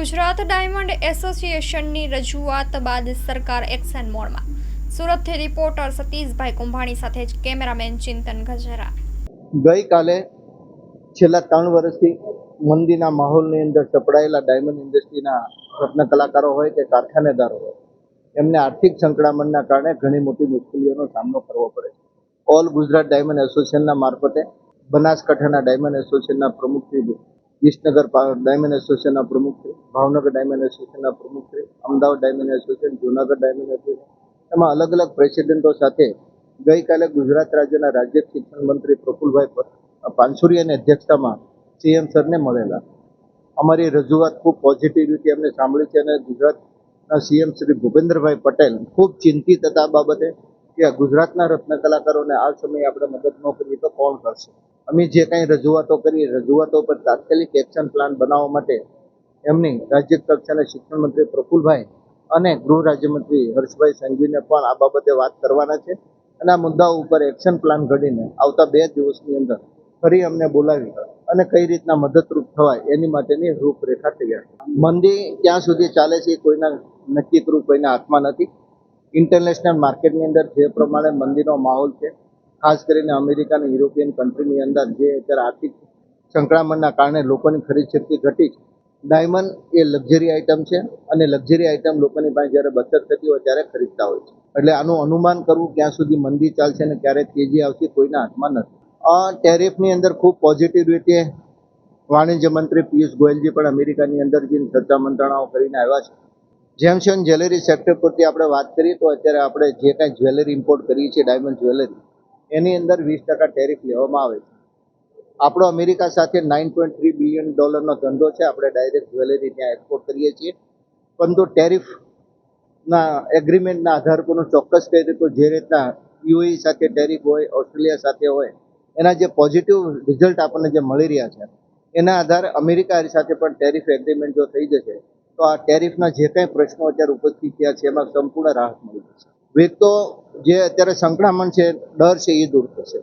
Gujarat diamond એસોસિએશનની રજૂઆત બાદ સરકાર એક્શન મોડમાં. સુરતથી રિપોર્ટર સતીશભાઈ કુંભાણી સાથે જ કેમેરામેન ચિંતન ગજેરા. ગઈકાલે છેલ્લા ત્રણ વર્ષથી મંદીના માહોલની અંદર સપડાયેલા ડાયમંડ ઇન્ડસ્ટ્રીના રત્ન કલાકારો હોય કે કારખાનેદારો હોય, એમને આર્થિક સંકળામણના કારણે ઘણી મોટી મુશ્કેલીઓનો સામનો કરવો પડે છે. ઓલ ગુજરાત ડાયમંડ એસોસિએશનના મારફતે બનાસકાંઠાના ડાયમંડ એસોસિએશનના પ્રમુખશ્રી વિસનગર ડાયમંડ એસોસિએશનના પ્રમુખશ્રી ભાવનગર ડાયમંડ એસોસિએશનના પ્રમુખશ્રી Ahmedabad diamond association, Junagadh diamond association. એમાં અલગ અલગ પ્રેસિડેન્ટો સાથે ગઈકાલે ગુજરાત રાજ્યના રાજ્ય શિક્ષણ મંત્રી પ્રફુલભાઈ પાનસુરિયાની અધ્યક્ષતામાં સીએમ સરને મળેલા. અમારી રજૂઆત ખૂબ પોઝિટિવ રીતે એમને સાંભળી છે અને ગુજરાતના સીએમ શ્રી ભૂપેન્દ્રભાઈ પટેલ ખૂબ ચિંતિત હતા આ બાબતે કે ગુજરાતના રત્ન કલાકારોને આ સમયે આપણે મદદ ન કરીએ તો કોણ કરશે? અમે જે કાંઈ રજૂઆતો કરી, રજૂઆતો પર તાત્કાલિક એક્શન પ્લાન બનાવવા માટે એમની રાજ્ય કક્ષાના શિક્ષણ મંત્રી પ્રફુલભાઈ અને ગૃહ રાજ્યમંત્રી હર્ષભાઈ સંઘવીને પણ આ બાબતે વાત કરવાના છે અને આ મુદ્દાઓ ઉપર એક્શન પ્લાન ઘડીને આવતા બે દિવસની અંદર ફરી અમને બોલાવી અને કઈ રીતના મદદરૂપ થવાય એની માટેની રૂપરેખા તૈયાર. મંદી ક્યાં સુધી ચાલે છે કોઈના નક્કી કરવું, કોઈના હાથમાં નથી ઇન્ટરનેશનલ માર્કેટની અંદર જે પ્રમાણે મંદીનો માહોલ છે ખાસ કરીને અમેરિકા અને યુરોપિયન કન્ટ્રીની અંદર જે અત્યારે આર્થિક સંકળામણના કારણે લોકોની ખરીદ શક્તિ ઘટી ડાયમંડ એ લક્ઝરી આઇટમ છે અને લક્ઝરી આઇટમ લોકોની પાસે જ્યારે બચત થતી હોય ત્યારે ખરીદતા હોય છે. એટલે આનું અનુમાન કરવું ક્યાં સુધી મંદી ચાલશે અને ક્યારે તેજી આવશે કોઈના હાથમાં નથી. ટેરિફની અંદર ખૂબ પોઝિટિવ રીતે વાણિજ્ય મંત્રી પિયુષ ગોયલજી પણ અમેરિકાની અંદર જઈને ચર્ચા મંત્રણાઓ કરીને આવ્યા છે. જેમ્સ જ્વેલરી સેક્ટર પરથી આપણે વાત કરીએ તો અત્યારે આપણે જે કાંઈ જ્વેલરી ઇમ્પોર્ટ કરીએ છીએ ડાયમંડ જ્વેલરી એની અંદર વીસ ટકા ટેરિફ લેવામાં આવે છે. આપણો અમેરિકા સાથે નાઇન પોઈન્ટ થ્રી બિલિયન ડોલરનો ધંધો છે. આપણે ડાયરેક્ટ જ્વેલરી ત્યાં એક્સપોર્ટ કરીએ છીએ. પરંતુ ટેરિફના એગ્રીમેન્ટના આધાર પરનું ચોક્કસ કહી દઉં તો જે રીતના યુએઈ સાથે ટેરિફ હોય, ઓસ્ટ્રેલિયા સાથે હોય, એના જે પોઝિટિવ રિઝલ્ટ આપણને જે મળી રહ્યા છે, એના આધારે અમેરિકા સાથે પણ ટેરિફ એગ્રીમેન્ટ જો થઈ જશે, તો આ ટેરિફના જે કંઈ પ્રશ્નો અત્યારે ઉપસ્થિત થયા છે, એમાં સંપૂર્ણ રાહત મળી જશે. વેગ તો જે અત્યારે સંકળામણ છે ડર છે એ દૂર થશે.